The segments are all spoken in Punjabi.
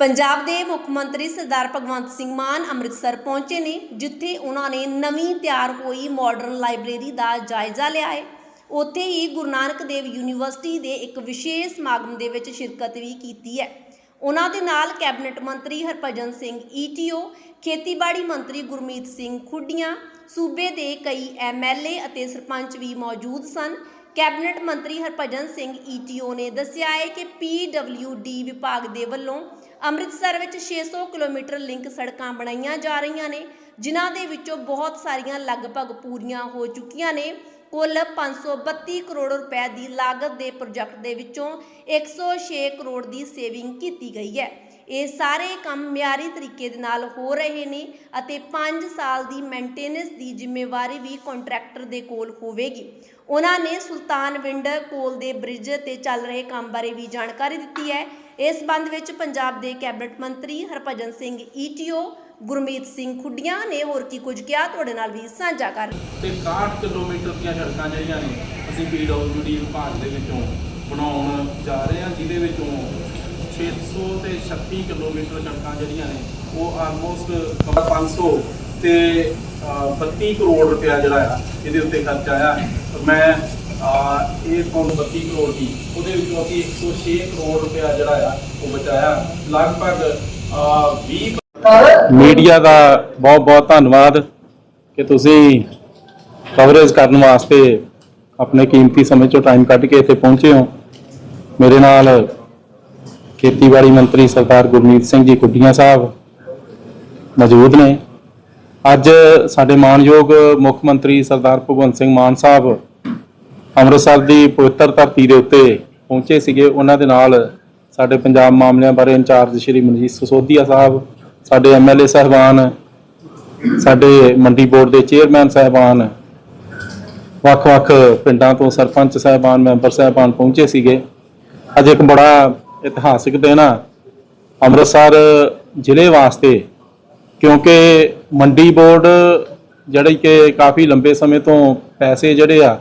ਪੰਜਾਬ ਦੇ ਮੁੱਖ ਮੰਤਰੀ ਸਰਦਾਰ ਭਗਵੰਤ ਸਿੰਘ ਮਾਨ ਅੰਮ੍ਰਿਤਸਰ ਪਹੁੰਚੇ ਨੇ, ਜਿੱਥੇ ਉਹਨਾਂ ਨੇ ਨਵੀਂ ਤਿਆਰ ਹੋਈ ਮਾਡਰਨ ਲਾਇਬ੍ਰੇਰੀ ਦਾ ਜਾਇਜ਼ਾ ਲਿਆ ਹੈ। ਉੱਥੇ ਹੀ ਗੁਰੂ ਨਾਨਕ ਦੇਵ ਯੂਨੀਵਰਸਿਟੀ ਦੇ ਇੱਕ ਵਿਸ਼ੇਸ਼ ਸਮਾਗਮ ਦੇ ਵਿੱਚ ਸ਼ਿਰਕਤ ਵੀ ਕੀਤੀ ਹੈ। ਉਹਨਾਂ ਦੇ ਨਾਲ ਕੈਬਨਿਟ ਮੰਤਰੀ ਹਰਭਜਨ ਸਿੰਘ ਈਟੀਓ ਖੇਤੀਬਾੜੀ ਮੰਤਰੀ ਗੁਰਮੀਤ ਸਿੰਘ ਖੁੱਡੀਆਂ, ਸੂਬੇ ਦੇ ਕਈ ਐਮਐਲਏ ਅਤੇ ਸਰਪੰਚ ਵੀ ਮੌਜੂਦ ਸਨ। ਕੈਬਨਿਟ ਮੰਤਰੀ ਹਰਭਜਨ ਸਿੰਘ ਈਟੀਓ ਨੇ ਦੱਸਿਆ ਹੈ ਕਿ ਪੀਡਬਲਯੂਡੀ ਵਿਭਾਗ ਦੇ ਵੱਲੋਂ ਅੰਮ੍ਰਿਤਸਰ ਵਿੱਚ 600 ਕਿਲੋਮੀਟਰ ਲਿੰਕ ਸੜਕਾਂ ਬਣਾਈਆਂ ਜਾ ਰਹੀਆਂ ਨੇ, ਜਿਨ੍ਹਾਂ ਦੇ ਵਿੱਚੋਂ ਬਹੁਤ ਸਾਰੀਆਂ ਲਗਭਗ ਪੂਰੀਆਂ ਹੋ ਚੁੱਕੀਆਂ ਨੇ। ਕੁੱਲ 532 ਕਰੋੜ ਰੁਪਏ ਦੀ ਲਾਗਤ ਦੇ ਪ੍ਰੋਜੈਕਟ ਦੇ ਵਿੱਚੋਂ 106 ਕਰੋੜ ਦੀ ਸੇਵਿੰਗ ਕੀਤੀ ਗਈ ਹੈ। ਇਹ ਸਾਰੇ ਕੰਮ ਮਿਆਰੀ ਤਰੀਕੇ ਦੇ ਨਾਲ ਹੋ ਰਹੇ ਨੇ ਅਤੇ 5 ਸਾਲ ਦੀ ਮੇਨਟੇਨੈਂਸ ਦੀ ਜ਼ਿੰਮੇਵਾਰੀ ਵੀ ਕੰਟਰੈਕਟਰ ਦੇ ਕੋਲ ਹੋਵੇਗੀ। ਉਹਨਾਂ ਨੇ ਸੁਲਤਾਨ ਵਿੰਡ ਕੋਲ ਦੇ ਬ੍ਰਿਜ ਤੇ ਚੱਲ ਰਹੇ ਕੰਮ ਬਾਰੇ ਵੀ ਜਾਣਕਾਰੀ ਦਿੱਤੀ ਹੈ। ਇਸ ਸੰਬੰਧ ਵਿੱਚ ਪੰਜਾਬ ਦੇ ਕੈਬਨਿਟ ਮੰਤਰੀ ਹਰਭਜਨ ਸਿੰਘ ਈਟੀਓ ਗੁਰਮੀਤ ਸਿੰਘ ਖੁੱਡੀਆਂ ਨੇ ਹੋਰ ਕੀ ਕੁਝ ਕਿਹਾ, ਤੁਹਾਡੇ ਨਾਲ ਵੀ ਸਾਂਝਾ ਕਰ ਤੇ 61 ਕਿਲੋਮੀਟਰ ਦੀਆਂ ਸੜਕਾਂ ਜਿਹੜੀਆਂ ਨੇ, ਅਸੀਂ ਪੀਡਬਲਯੂਡੀ ਵਿਭਾਗ ਦੇ ਵਿੱਚੋਂ ਬਣਾਉਣ ਜਾ ਰਹੇ ਹਾਂ, ਜਿਹਦੇ ਵਿੱਚੋਂ 600 ਤੇ 36 ਕਿਲੋਮੀਟਰ ਸੜਕਾਂ ਜਿਹੜੀਆਂ ਨੇ ਉਹ ਆਲਮੋਸਟ 500 ਤੇ ਅ, 32 ਕਰੋੜ ਰੁਪਇਆ ਜਿਹੜਾ ਆ ਇਹਦੇ ਉੱਤੇ ਖਰਚ ਆਇਆ। ਮੈਂ ਅ, ਇਹ ਤੁਹਾਨੂੰ 32 ਕਰੋੜ ਦੀ ਉਹਦੇ ਵਿੱਚੋਂ ਅਸੀਂ 106 ਕਰੋੜ ਰੁਪਇਆ ਜਿਹੜਾ ਆ ਉਹ ਬਚਾਇਆ। ਲਗਭਗ ਅ, 20 ਮੀਡੀਆ ਦਾ ਬਹੁਤ ਬਹੁਤ ਧੰਨਵਾਦ ਕਿ ਤੁਸੀਂ ਕਵਰੇਜ ਕਰਨ ਵਾਸਤੇ ਆਪਣੇ ਕੀਮਤੀ ਸਮੇਂ ਚੋਂ ਟਾਈਮ ਕੱਢ ਕੇ ਇੱਥੇ ਪਹੁੰਚੇ ਹੋ। ਮੇਰੇ ਨਾਲ ਖੇਤੀਬਾੜੀ ਮੰਤਰੀ ਸਰਦਾਰ ਗੁਰਮੀਤ ਸਿੰਘ ਜੀ ਕੁੱਡੀਆਂ ਸਾਹਿਬ ਮੌਜੂਦ ਨੇ। ਅੱਜ ਸਾਡੇ ਮਾਨਯੋਗ ਮੁੱਖ ਮੰਤਰੀ ਸਰਦਾਰ ਭਗਵੰਤ ਸਿੰਘ ਮਾਨ ਸਾਹਿਬ ਅੰਮ੍ਰਿਤਸਰ ਦੀ ਪਵਿੱਤਰ ਧਰਤੀ ਦੇ ਉੱਤੇ ਪਹੁੰਚੇ ਸੀਗੇ। ਉਹਨਾਂ ਦੇ ਨਾਲ ਸਾਡੇ ਪੰਜਾਬ ਮਾਮਲਿਆਂ ਬਾਰੇ ਇੰਚਾਰਜ ਸ਼੍ਰੀ ਮਨਜੀਤ ਸਸੋਦੀਆ ਸਾਹਿਬ, ਸਾਡੇ ਐਮਐਲਏ ਸਾਹਿਬਾਨ, ਸਾਡੇ ਮੰਡੀ ਬੋਰਡ ਦੇ ਚੇਅਰਮੈਨ ਸਾਹਿਬਾਨ, ਵੱਖ-ਵੱਖ ਪਿੰਡਾਂ ਤੋਂ ਸਰਪੰਚ ਸਾਹਿਬਾਨ, ਮੈਂਬਰ ਸਾਹਿਬਾਨ ਪਹੁੰਚੇ ਸੀਗੇ। ਅੱਜ ਇੱਕ ਬੜਾ ਇਤਿਹਾਸਿਕ ਦਿਨ ਆ ਅੰਮ੍ਰਿਤਸਰ ਜ਼ਿਲ੍ਹੇ ਵਾਸਤੇ ਕਿਉਂਕਿ ਮੰਡੀ ਬੋਰਡ ਜਿਹੜੀ ਕਿ ਕਾਫੀ ਲੰਬੇ ਸਮੇਂ ਤੋਂ ਪੈਸੇ ਜਿਹੜੇ ਆ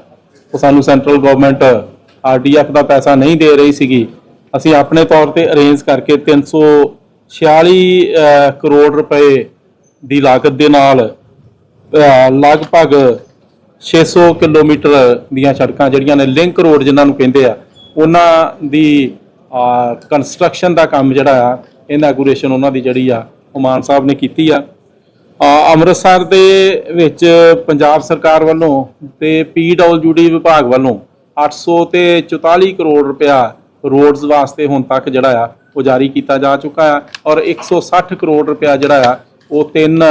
ਉਹ ਸਾਨੂੰ ਸੈਂਟਰਲ ਗਵਰਨਮੈਂਟ ਆਰਡੀਐਫ ਦਾ ਪੈਸਾ ਨਹੀਂ ਦੇ ਰਹੀ ਸੀਗੀ। ਅਸੀਂ ਆਪਣੇ ਤੌਰ ਤੇ ਅਰੇਂਜ ਕਰਕੇ 346 ਅਹ, ਕਰੋੜ ਰੁਪਏ ਦੀ ਲਾਗਤ ਦੇ ਨਾਲ ਅਹ, ਲਗਭਗ 600 ਕਿਲੋਮੀਟਰ ਦੀਆਂ ਸੜਕਾਂ ਜਿਹੜੀਆਂ ਨੇ ਲਿੰਕ ਰੋਡ ਜਿਨ੍ਹਾਂ ਨੂੰ ਕਹਿੰਦੇ ਆ ਉਹਨਾਂ ਦੀ ਕੰਸਟਰਕਸ਼ਨ ਦਾ ਕੰਮ ਜਿਹੜਾ ਆ ਇਨਾਗੂਰੇਸ਼ਨ ਉਹਨਾਂ ਦੀ ਜਿਹੜੀ ਆ, ਉਹ ਮਾਨ ਸਾਹਿਬ ਨੇ ਕੀਤੀ ਆ ਅੰਮ੍ਰਿਤਸਰ ਦੇ ਵਿੱਚ ਪੰਜਾਬ ਸਰਕਾਰ ਵੱਲੋਂ ਤੇ ਪੀਡਬਲਯੂਡੀ ਵਿਭਾਗ ਵੱਲੋਂ 800 ਤੇ 44 ਕਰੋੜ ਰੁਪਇਆ ਰੋਡਸ ਵਾਸਤੇ ਹੁਣ ਤੱਕ ਜਿਹੜਾ ਆ, ਉਹ ਜਾਰੀ ਕੀਤਾ ਜਾ ਚੁੱਕਾ ਆ ਔਰ 160 ਕਰੋੜ ਰੁਪਇਆ ਜਿਹੜਾ ਆ, ਉਹ ਤਿੰਨ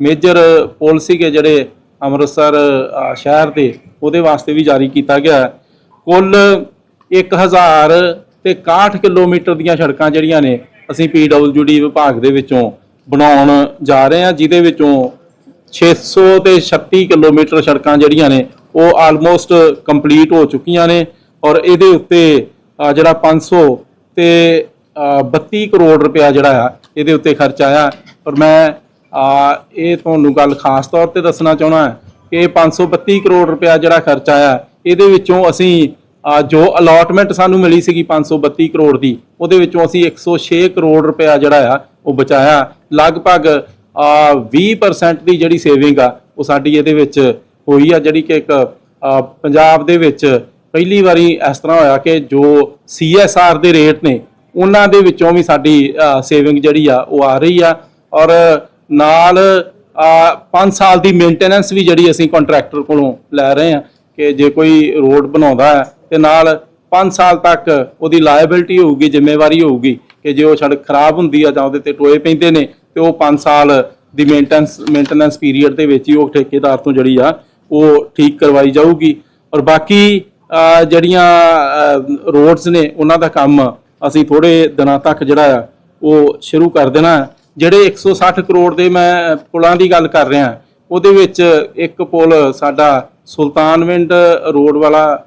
ਮੇਜਰ ਪੁਲ ਸੀਗੇ ਜਿਹੜੇ ਅੰਮ੍ਰਿਤਸਰ ਸ਼ਹਿਰ ਦੇ, ਉਹਦੇ ਵਾਸਤੇ ਵੀ ਜਾਰੀ ਕੀਤਾ ਗਿਆ ਹੈ। ਕੁੱਲ 1000 ਤੇ 61 ਕਿਲੋਮੀਟਰ ਦੀਆਂ ਸੜਕਾਂ ਜਿਹੜੀਆਂ ਨੇ ਅਸੀਂ ਪੀਡਬਲਯੂਡੀ ਵਿਭਾਗ ਦੇ ਵਿੱਚੋਂ ਬਣਾਉਣ ਜਾ ਰਹੇ ਹਾਂ ਜਿਹਦੇ ਵਿੱਚੋਂ 600 ਤੇ 36 ਕਿਲੋਮੀਟਰ ਸੜਕਾਂ ਜਿਹੜੀਆਂ ਨੇ ਉਹ ਆਲਮੋਸਟ ਕੰਪਲੀਟ ਹੋ ਚੁੱਕੀਆਂ ਨੇ ਔਰ ਇਹਦੇ ਉੱਤੇ ਜਿਹੜਾ 500 ਤੇ ਅ, 32 ਕਰੋੜ ਰੁਪਇਆ ਜਿਹੜਾ ਆ ਇਹਦੇ ਉੱਤੇ ਖਰਚ ਆਇਆ। ਔਰ ਮੈਂ ਇਹ ਤੁਹਾਨੂੰ ਗੱਲ ਖਾਸ ਤੌਰ ਤੇ ਦੱਸਣਾ ਚਾਹੁੰਦਾ ਹੈ ਕਿ ਇਹ 532 ਕਰੋੜ ਰੁਪਇਆ ਜਿਹੜਾ ਖਰਚ ਆਇਆ ਇਹਦੇ ਵਿੱਚੋਂ ਅਸੀਂ ਜੋ ਅਲਾਟਮੈਂਟ ਸਾਨੂੰ ਮਿਲੀ ਸੀਗੀ 532 ਕਰੋੜ ਦੀ ਉਹਦੇ ਵਿੱਚੋਂ ਅਸੀਂ 106 ਕਰੋੜ ਰੁਪਇਆ ਜਿਹੜਾ ਆ ਉਹ ਬਚਾਇਆ। ਲਗਭਗ ਅ, 20% ਦੀ ਜਿਹੜੀ ਸੇਵਿੰਗ ਆ ਉਹ ਸਾਡੀ ਇਹਦੇ ਵਿੱਚ ਹੋਈ ਆ ਜਿਹੜੀ ਕਿ ਇੱਕ ਪੰਜਾਬ ਦੇ ਵਿੱਚ ਪਹਿਲੀ ਵਾਰੀ ਇਸ ਤਰ੍ਹਾਂ ਹੋਇਆ ਕਿ ਜੋ CSR ਦੇ ਰੇਟ ਨੇ ਉਹਨਾਂ ਦੇ ਵਿੱਚੋਂ ਵੀ ਸਾਡੀ ਸੇਵਿੰਗ ਜਿਹੜੀ ਆ ਉਹ ਆ ਰਹੀ ਆ। ਔਰ ਨਾਲ 5 ਸਾਲ ਦੀ ਮੇਨਟੇਨੈਂਸ ਵੀ ਜਿਹੜੀ ਅਸੀਂ ਕੰਟਰੈਕਟਰ ਕੋਲੋਂ ਲੈ ਰਹੇ ਆ। ਕਿ ਜੇ ਕੋਈ ਰੋਡ ਬਣਾਉਂਦਾ ਹੈ, ਤੇ ਨਾਲ 5 ਸਾਲ ਤੱਕ ਉਹਦੀ ਲਾਇਬਿਲਟੀ ਹੋਊਗੀ, ਜ਼ਿੰਮੇਵਾਰੀ ਹੋਊਗੀ ਕਿ ਜੇ ਉਹ ਸੜਕ ਖਰਾਬ ਹੁੰਦੀ ਆ ਜਾਂ ਉਹਦੇ ਤੇ ਟੋਏ ਪੈਂਦੇ ਨੇ, ਤੇ ਉਹ 5 ਸਾਲ ਦੀ ਮੇਨਟੇਨੈਂਸ ਮੇਨਟੇਨੈਂਸ ਪੀਰੀਅਡ ਦੇ ਵਿੱਚ ਹੀ ਉਹ ਠੇਕੇਦਾਰ ਤੋਂ ਜਿਹੜੀ ਆ, ਉਹ ਠੀਕ ਕਰਵਾਈ ਜਾਊਗੀ ਔਰ ਬਾਕੀ ਜਿਹੜੀਆਂ ਰੋਡਸ ਨੇ, ਉਹਨਾਂ ਦਾ ਕੰਮ ਅਸੀਂ ਥੋੜੇ ਦਿਨਾਂ ਤੱਕ ਜਿਹੜਾ ਆ, ਉਹ ਸ਼ੁਰੂ ਕਰ ਦੇਣਾ ਹੈ। ਜਿਹੜੇ 160 ਕਰੋੜ ਦੇ ਮੈਂ ਪੁਲਾਂ ਦੀ ਗੱਲ ਕਰ ਰਿਹਾ, ਉਹਦੇ ਵਿੱਚ ਇੱਕ ਪੁਲ ਸਾਡਾ ਸੁਲਤਾਨਵਿੰਡ ਰੋਡ ਵਾਲਾ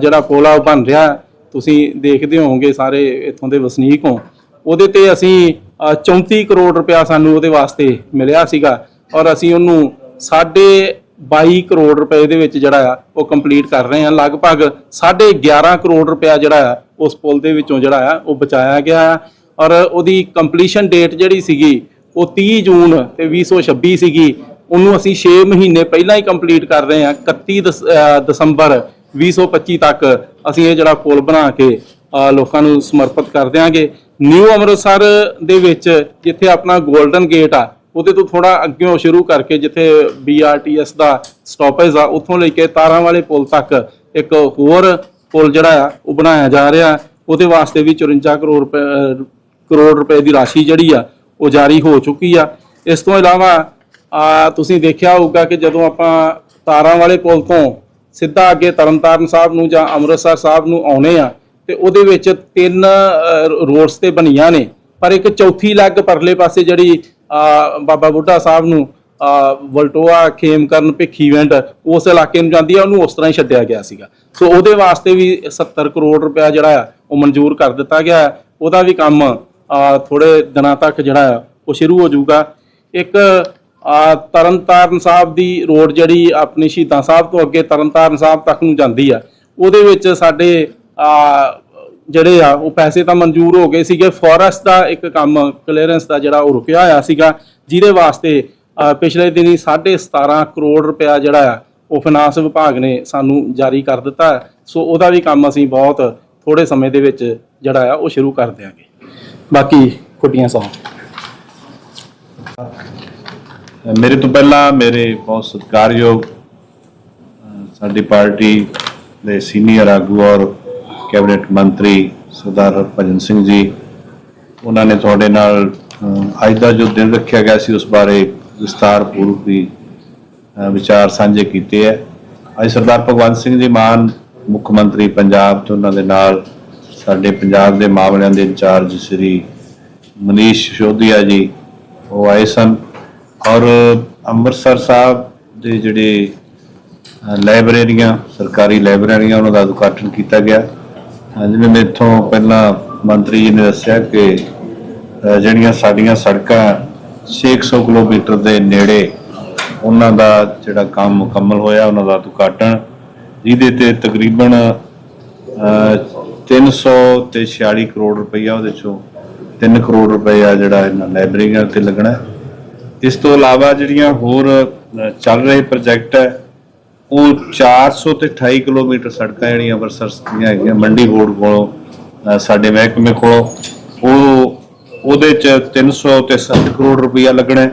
ਜਿਹੜਾ ਪੁਲ ਆ ਉਹ ਬਣ ਰਿਹਾ ਤੁਸੀਂ ਦੇਖਦੇ ਹੋਵੋਗੇ ਸਾਰੇ ਇੱਥੋਂ ਦੇ ਵਸਨੀਕ ਹੋ। ਉਹਦੇ ਤੇ ਅਸੀਂ ਅਹ, 34 ਕਰੋੜ ਰੁਪਇਆ ਸਾਨੂੰ ਉਹਦੇ ਵਾਸਤੇ ਮਿਲਿਆ ਸੀਗਾ ਔਰ ਅਸੀਂ ਉਹਨੂੰ ਸਾਢੇ 22 ਕਰੋੜ ਰੁਪਏ ਦੇ ਵਿੱਚ ਜਿਹੜਾ ਆ ਉਹ ਕੰਪਲੀਟ ਕਰ ਰਹੇ ਹਾਂ। ਲਗਭਗ 11.5 ਕਰੋੜ ਰੁਪਇਆ ਜਿਹੜਾ ਆ ਉਸ ਪੁਲ ਦੇ ਵਿੱਚੋਂ ਜਿਹੜਾ ਆ ਉਹ ਬਚਾਇਆ ਗਿਆ ਆ। ਔਰ ਉਹਦੀ ਕੰਪਲੀਸ਼ਨ ਡੇਟ ਜਿਹੜੀ ਸੀਗੀ ਉਹ 30 ਜੂਨ ਤੇ 2026 ਸੀਗੀ। ਉਹਨੂੰ ਅਸੀਂ 6 ਮਹੀਨੇ ਪਹਿਲਾਂ ਹੀ ਕੰਪਲੀਟ ਕਰ ਰਹੇ ਹਾਂ 31 ਦਸ- ਅਹ, ਦਸੰਬਰ 2025 ਤੱਕ ਅਸੀਂ ਇਹ ਜਿਹੜਾ ਪੁਲ ਬਣਾ ਕੇ ਲੋਕਾਂ ਨੂੰ ਸਮਰਪਿਤ ਕਰ ਦਿਆਂਗੇ। ਨਿਊ ਅੰਮ੍ਰਿਤਸਰ ਦੇ ਵਿੱਚ ਜਿੱਥੇ ਆਪਣਾ 골ਡਨ ਗੇਟ ਆ, ਉਹਦੇ ਤੋਂ ਥੋੜਾ ਅੱਗੇ ਸ਼ੁਰੂ ਕਰਕੇ ਜਿੱਥੇ BRTS ਦਾ ਸਟਾਪੇਜ ਆ, ਉੱਥੋਂ ਲੈ ਕੇ ਤਾਰਾਂ ਵਾਲੇ ਪੁਲ ਤੱਕ ਇੱਕ ਹੋਰ ਪੁਲ ਜਿਹੜਾ ਆ, ਉਹ ਬਣਾਇਆ ਜਾ ਰਿਹਾ। ਉਹਦੇ ਵਾਸਤੇ ਵੀ 54 ਕਰੋੜ ਰੁਪਏ ਕਰੋੜ ਰੁਪਏ ਦੀ ਰਾਸ਼ੀ ਜਿਹੜੀ ਆ, ਉਹ ਜਾਰੀ ਹੋ ਚੁੱਕੀ ਆ। ਇਸ ਤੋਂ ਇਲਾਵਾ ਆ ਤੁਸੀਂ ਦੇਖਿਆ ਹੋਊਗਾ ਕਿ ਜਦੋਂ ਆਪਾਂ ਤਾਰਾਂ ਵਾਲੇ ਪੁਲ ਤੋਂ ਸਿੱਧਾ ਅੱਗੇ ਤਰਨਤਾਰਨ ਸਾਹਿਬ ਨੂੰ ਜਾਂ ਅੰਮ੍ਰਿਤਸਰ ਸਾਹਿਬ ਨੂੰ ਆਉਨੇ ਆ ਤੇ ਉਹਦੇ ਵਿੱਚ ਤਿੰਨ ਰੋਡਸ ਤੇ ਬਣੀਆਂ ਨੇ। ਪਰ ਇੱਕ ਚੌਥੀ ਲੈਗ ਪਰਲੇ ਪਾਸੇ ਜਿਹੜੀ ਬਾਬਾ ਬੁੱਢਾ ਸਾਹਿਬ ਨੂੰ ਆ, ਵਲਟੋਆ ਖੇਮਕਰਨ ਭਿੱਖੀਵਿੰਡ ਉਸ ਇਲਾਕੇ ਨੂੰ ਜਾਂਦੀ ਆ ਉਹਨੂੰ ਉਸ ਤਰ੍ਹਾਂ ਹੀ ਛੱਡਿਆ ਗਿਆ ਸੀਗਾ। ਸੋ ਉਹਦੇ ਵਾਸਤੇ ਵੀ 70 ਕਰੋੜ ਰੁਪਇਆ ਜਿਹੜਾ ਆ ਉਹ ਮਨਜ਼ੂਰ ਕਰ ਦਿੱਤਾ ਗਿਆ ਉਹਦਾ ਵੀ ਕੰਮ ਆ, ਥੋੜੇ ਦਿਨਾਂ ਤੱਕ ਜਿਹੜਾ ਆ ਉਹ ਸ਼ੁਰੂ ਹੋ ਜਾਊਗਾ। ਇੱਕ ਤਰਨਤਾਰਨ ਸਾਹਿਬ ਦੀ ਰੋਡ ਜਿਹੜੀ ਆਪਣੀ ਸ਼ਹੀਦਾਂ ਸਾਹਿਬ ਤੋਂ ਅੱਗੇ ਤਰਨਤਾਰਨ ਸਾਹਿਬ ਤੱਕ ਨੂੰ ਜਾਂਦੀ ਆ, ਉਹਦੇ ਵਿੱਚ ਸਾਡੇ ਜਿਹੜੇ ਆ, ਉਹ ਪੈਸੇ ਤਾਂ ਮਨਜ਼ੂਰ ਹੋ ਗਏ ਸੀਗੇ। ਫੋਰੈਸਟ ਦਾ ਇੱਕ ਕੰਮ, ਕਲੀਅਰੈਂਸ ਦਾ ਜਿਹੜਾ ਉਹ ਰੁਕਿਆ ਹੋਇਆ ਸੀਗਾ, ਜਿਹਦੇ ਵਾਸਤੇ ਪਿਛਲੇ ਦਿਨੀ 17.5 ਕਰੋੜ ਰੁਪਇਆ ਜਿਹੜਾ ਆ, ਉਹ ਫਾਈਨਾਂਸ ਵਿਭਾਗ ਨੇ ਸਾਨੂੰ ਜਾਰੀ ਕਰ ਦਿੱਤਾ। ਸੋ ਉਹਦਾ ਵੀ ਕੰਮ ਅਸੀਂ ਬਹੁਤ ਥੋੜੇ ਸਮੇਂ ਦੇ ਵਿੱਚ ਜਿਹੜਾ ਆ, ਉਹ ਸ਼ੁਰੂ ਕਰ ਦਿਆਂਗੇ। ਬਾਕੀ ਕੁੱਟੀਆਂ ਸੌ ਮੇਰੇ ਤੋਂ ਪਹਿਲਾਂ ਮੇਰੇ ਬਹੁਤ ਸਤਿਕਾਰਯੋਗ ਸਾਡੀ ਪਾਰਟੀ ਦੇ ਸੀਨੀਅਰ ਆਗੂ ਔਰ ਕੈਬਨਿਟ ਮੰਤਰੀ ਸਰਦਾਰ ਹਰਭਜਨ ਸਿੰਘ ਜੀ, ਉਹਨਾਂ ਨੇ ਤੁਹਾਡੇ ਨਾਲ ਅੱਜ ਦਾ ਜੋ ਦਿਨ ਰੱਖਿਆ ਗਿਆ ਸੀ, ਉਸ ਬਾਰੇ ਵਿਸਤਾਰ ਪੂਰਵਕ ਵੀ ਵਿਚਾਰ ਸਾਂਝੇ ਕੀਤੇ ਹੈ। ਅੱਜ ਸਰਦਾਰ ਭਗਵੰਤ ਸਿੰਘ ਜੀ ਮਾਨ, ਮੁੱਖ ਮੰਤਰੀ ਪੰਜਾਬ ਤੇ ਉਹਨਾਂ ਦੇ ਨਾਲ ਸਾਡੇ ਪੰਜਾਬ ਦੇ ਮਾਮਲਿਆਂ ਦੇ ਇੰਚਾਰਜ ਸ੍ਰੀ ਮਨੀਸ਼ ਸਿਸੋਦੀਆ ਜੀ, ਉਹ ਆਏ ਸਨ। ਔਰ ਅੰਮ੍ਰਿਤਸਰ ਸਾਹਿਬ ਦੇ ਜਿਹੜੇ ਲਾਇਬ੍ਰੇਰੀਆਂ ਸਰਕਾਰੀ ਲਾਇਬ੍ਰੇਰੀਆਂ ਉਹਨਾਂ ਦਾ ਉਦਘਾਟਨ ਕੀਤਾ ਗਿਆ। ਅ, ਜਿਵੇਂ ਮੇਥੋਂ ਪਹਿਲਾਂ ਮੰਤਰੀ ਜੀ ਨੇ ਦੱਸਿਆ ਕਿ ਜਿਹੜੀਆਂ ਸਾਡੀਆਂ ਸੜਕਾਂ 600 ਕਿਲੋਮੀਟਰ ਦੇ ਨੇੜੇ ਉਹਨਾਂ ਦਾ ਜਿਹੜਾ ਕੰਮ ਮੁਕੰਮਲ ਹੋਇਆ ਉਹਨਾਂ ਦਾ ਉਦਘਾਟਨ। ਜਿਹਦੇ ਤੇ ਤਕਰੀਬਨ ਅ, 300 ਤੇ 46 ਕਰੋੜ ਰੁਪਈਆ ਉਹਦੇ ਚੋਂ 3 ਕਰੋੜ ਰੁਪਈਆ ਜਿਹੜਾ ਇਹਨਾਂ ਲਾਇਬ੍ਰੇਰੀਆਂ ਤੇ ਲੱਗਣਾ ਇਸ ਤੋਂ ਇਲਾਵਾ ਜਿਹੜੀਆਂ ਹੋਰ ਚੱਲ ਰਹੇ ਪ੍ਰੋਜੈਕਟ ਹੈ, ਉਹ 400 ਤੇ 28 ਕਿਲੋਮੀਟਰ ਸੜਕਾਂ ਜਿਹੜੀਆਂ ਅੰਮ੍ਰਿਤਸਰ ਦੀਆਂ ਹੈਗੀਆਂ, ਮੰਡੀ ਬੋਰਡ ਕੋਲੋਂ ਸਾਡੇ ਮਹਿਕਮੇ ਕੋਲੋਂ, ਉਹ, ਉਹਦੇ ਚ 300 ਤੇ 7 ਕਰੋੜ ਰੁਪਈਆ ਲੱਗਣਾ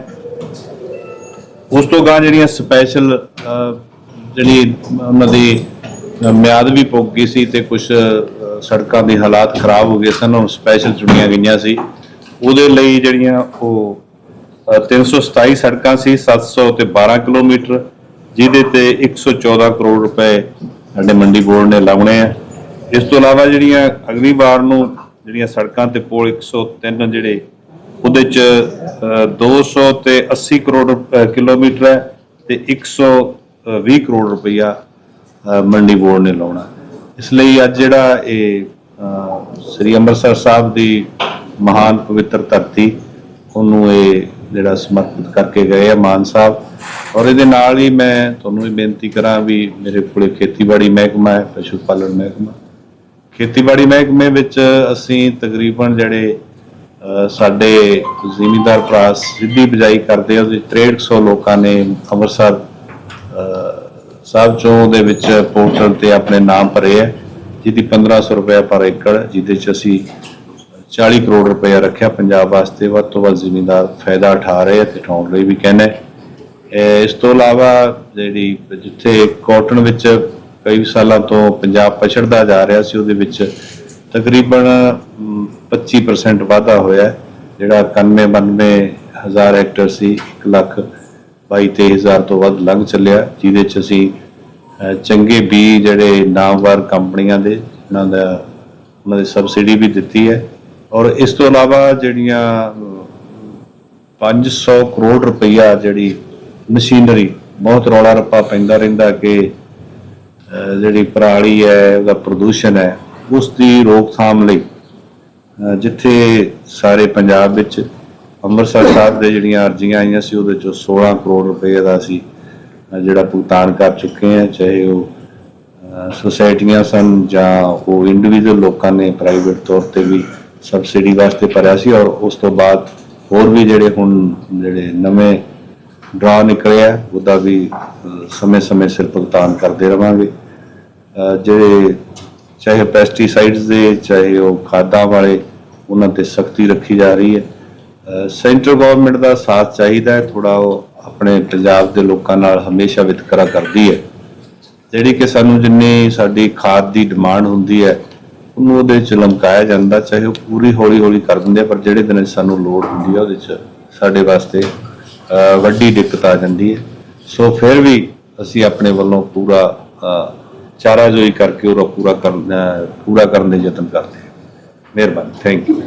ਉਸ ਤੋਂ ਗਾਂ ਜਿਹੜੀਆਂ ਸਪੈਸ਼ਲ ਜਿਹੜੀ ਉਹਨਾਂ ਦੀ ਮਿਆਦ ਵੀ ਪੁੱਗ ਗਈ ਸੀ ਤੇ ਕੁਝ ਸੜਕਾਂ ਦੇ ਹਾਲਾਤ ਖਰਾਬ ਹੋ ਗਏ ਸਨ ਉਹ ਸਪੈਸ਼ਲ ਚੁਣੀਆਂ ਗਈਆਂ ਸੀ। ਉਹਦੇ ਲਈ ਜਿਹੜੀਆਂ ਉਹ 327 ਸੜਕਾਂ ਸੀ 700 ਤੇ 12 ਕਿਲੋਮੀਟਰ ਜਿਹਦੇ ਤੇ 114 ਕਰੋੜ ਰੁਪਏ ਸਾਡੇ ਮੰਡੀ ਬੋਰਡ ਨੇ ਲਾਉਣੇ ਆ। ਇਸ ਤੋਂ ਇਲਾਵਾ ਜਿਹੜੀਆਂ ਅਗਲੀ ਵਾਰ ਨੂੰ ਜਿਹੜੀਆਂ ਸੜਕਾਂ ਤੇ ਪੁਲ 103 ਜਿਹੜੇ ਉਹਦੇ ਚ ਅ, 200 ਤੇ 80 ਕਰੋੜ ਰੁਪ- ਕਿਲੋਮੀਟਰ ਹੈ ਤੇ 120 ਕਰੋੜ ਰੁਪਈਆ ਮੰਡੀ ਬੋਰਡ ਨੇ ਲਾਉਣਾ। ਇਸ ਲਈ ਅੱਜ ਜਿਹੜਾ ਇਹ ਸ੍ਰੀ ਅੰਮ੍ਰਿਤਸਰ ਸਾਹਿਬ ਦੀ ਮਹਾਨ ਪਵਿੱਤਰ ਧਰਤੀ ਉਹਨੂੰ ਇਹ ਜਿਹੜਾ ਸਮਰਪਿਤ ਕਰਕੇ ਗਏ ਆ ਮਾਨ ਸਾਹਿਬ। ਔਰ ਇਹਦੇ ਨਾਲ ਹੀ ਮੈਂ ਤੁਹਾਨੂੰ ਵੀ ਬੇਨਤੀ ਕਰਾਂ ਵੀ ਮੇਰੇ ਕੋਲੇ ਖੇਤੀਬਾੜੀ ਮਹਿਕਮਾ ਹੈ ਪਸ਼ੂ ਪਾਲਣ ਮਹਿਕਮਾ। ਖੇਤੀਬਾੜੀ ਮਹਿਕਮੇ ਵਿੱਚ ਅਸੀਂ ਤਕਰੀਬਨ ਜਿਹੜੇ ਸਾਡੇ ਜ਼ਿਮੀਂਦਾਰ ਭਰਾ ਸਿੱਧੀ ਬਿਜਾਈ ਕਰਦੇ ਆ, ਉਹਦੇ 6300 ਲੋਕਾਂ ਨੇ ਅੰਮ੍ਰਿਤਸਰ ਸਾਹਿਬ ਚੋਂ ਦੇ ਵਿੱਚ ਪੋਰਟਲ ਤੇ ਆਪਣੇ ਨਾਮ ਭਰੇ ਹੈ ਜਿਹਦੀ 1500 ਰੁਪਏ ਪਰ ਏਕੜ ਜਿਹਦੇ ਚ ਅਸੀਂ 40 ਕਰੋੜ ਰੁਪਏ ਰੱਖਿਆ ਪੰਜਾਬ ਵਾਸਤੇ ਵੱਧ ਤੋਂ ਵੱਧ ਜ਼ਿਮੀਂਦਾਰ ਫਾਇਦਾ ਉਠਾ ਰਹੇ ਆ ਤੇ ਉਠਾਉਣ ਲਈ ਵੀ ਕਹਿੰਦੇ ਇਸ ਤੋਂ ਇਲਾਵਾ ਜਿਹੜੀ ਜਿੱਥੇ ਕਾਟਨ ਵਿੱਚ ਕਈ ਸਾਲਾਂ ਤੋਂ ਪੰਜਾਬ ਪਛੜਦਾ ਜਾ ਰਿਹਾ ਸੀ ਉਹਦੇ ਵਿੱਚ ਤਕਰੀਬਨ ਅਮ, 25% ਵਾਧਾ ਹੋਇਆ। ਜਿਹੜਾ 91 92 ਹਜ਼ਾਰ ਹੈਕਟਰ ਸੀ 1 ਲੱਖ 22 ਹਜ਼ਾਰ ਤੋਂ ਵੱਧ ਲੰਘ ਚੱਲਿਆ ਜਿਹਦੇ ਚ ਅਸੀਂ ਚੰਗੇ ਬੀ ਜਿਹੜੇ ਨਾਮਵਰ ਕੰਪਨੀਆਂ ਦੇ ਉਹਨਾਂ ਦਾ ਉਹਨਾਂ ਦੀ ਸਬਸਿਡੀ ਵੀ ਦਿੱਤੀ ਹੈ। ਔਰ ਇਸ ਤੋਂ ਇਲਾਵਾ ਜਿਹੜੀਆਂ ਅ, 500 ਕਰੋੜ ਰੁਪਈਆ ਜਿਹੜੀ ਮਸ਼ੀਨਰੀ ਬਹੁਤ ਰੌਲਾ ਰੱਪਾ ਪੈਂਦਾ ਰਹਿੰਦਾ ਕਿ ਜਿਹੜੀ ਪਰਾਲੀ ਹੈ ਉਹਦਾ ਪ੍ਰਦੂਸ਼ਣ ਹੈ ਉਸ ਦੀ ਰੋਕਥਾਮ ਲਈ ਜਿੱਥੇ ਸਾਰੇ ਪੰਜਾਬ ਵਿੱਚ ਅੰਮ੍ਰਿਤਸਰ ਸਾਹਿਬ ਦੇ ਜਿਹੜੀਆਂ ਅਰਜ਼ੀਆਂ ਆਈਆਂ ਸੀ ਉਹਦੇ ਚੋਂ 16 ਕਰੋੜ ਰੁਪਏ ਦਾ ਅਸੀਂ ਜਿਹੜਾ ਭੁਗਤਾਨ ਕਰ ਚੁੱਕੇ ਹਾਂ ਚਾਹੇ ਉਹ ਸੁਸਾਇਟੀਆਂ ਸਨ ਜਾਂ ਉਹ ਇੰਡੀਵਿਜੂਅਲ ਲੋਕਾਂ ਨੇ ਪ੍ਰਾਈਵੇਟ ਤੌਰ ਤੇ ਵੀ ਸਬਸਿਡੀ ਵਾਸਤੇ ਭਰਿਆ ਸੀ ਔਰ ਉਸ ਤੋਂ ਬਾਅਦ ਹੋਰ ਵੀ ਜਿਹੜੇ ਹੁਣ ਜਿਹੜੇ ਨਵੇਂ ਡਰਾ ਨਿਕਲਿਆ ਉਹਦਾ ਵੀ ਸਮੇਂ-ਸਮੇਂ ਸਿਰ ਭੁਗਤਾਨ ਕਰਦੇ ਰਵਾਂਗੇ। ਜਿਹੜੇ ਚਾਹੇ ਪੈਸਟੀਸਾਈਡਸ ਦੇ, ਚਾਹੇ ਉਹ ਖਾਦਾਂ ਵਾਲੇ, ਉਹਨਾਂ ਤੇ ਸਖਤੀ ਰੱਖੀ ਜਾ ਰਹੀ ਹੈ। ਸੈਂਟਰ ਗਵਰਨਮੈਂਟ ਦਾ ਸਾਥ ਚਾਹੀਦਾ ਹੈ ਥੋੜਾ ਉਹ ਆਪਣੇ ਪੰਜਾਬ ਦੇ ਲੋਕਾਂ ਨਾਲ ਹਮੇਸ਼ਾ ਵਿਤਕਰਾ ਕਰਦੀ ਹੈ। ਜਿਹੜੀ ਕਿ ਸਾਨੂੰ ਜਿੰਨੀ ਸਾਡੀ ਖਾਦ ਦੀ ਡਿਮਾਂਡ ਹੁੰਦੀ ਹੈ ਉਹਨੂੰ ਉਹਦੇ ਚ ਲਮਕਾਇਆ ਜਾਂਦਾ ਚਾਹੇ ਉਹ ਪੂਰੀ ਹੌਲੀ ਹੌਲੀ ਕਰ ਦਿੰਦੇ ਆ, ਪਰ ਜਿਹੜੇ ਦਿਨ ਸਾਨੂੰ ਲੋੜ ਹੁੰਦੀ ਹੈ ਉਹਦੇ ਚ ਸਾਡੇ ਵਾਸਤੇ ਅਹ, ਵੱਡੀ ਦਿੱਕਤ ਆ ਜਾਂਦੀ ਹੈ। ਸੋ ਫਿਰ ਵੀ ਅਸੀਂ ਆਪਣੇ ਵੱਲੋਂ ਪੂਰਾ ਅਹ, ਚਾਰਾਜੋਈ ਕਰਕੇ ਉਹਦਾ ਪੂਰਾ ਕਰਨ ਅਹ, ਪੂਰਾ ਕਰਨ ਦੇ ਯਤਨ ਕਰਦੇ ਹਾਂ। ਮਿਹਰਬਾਨੀ। Thank you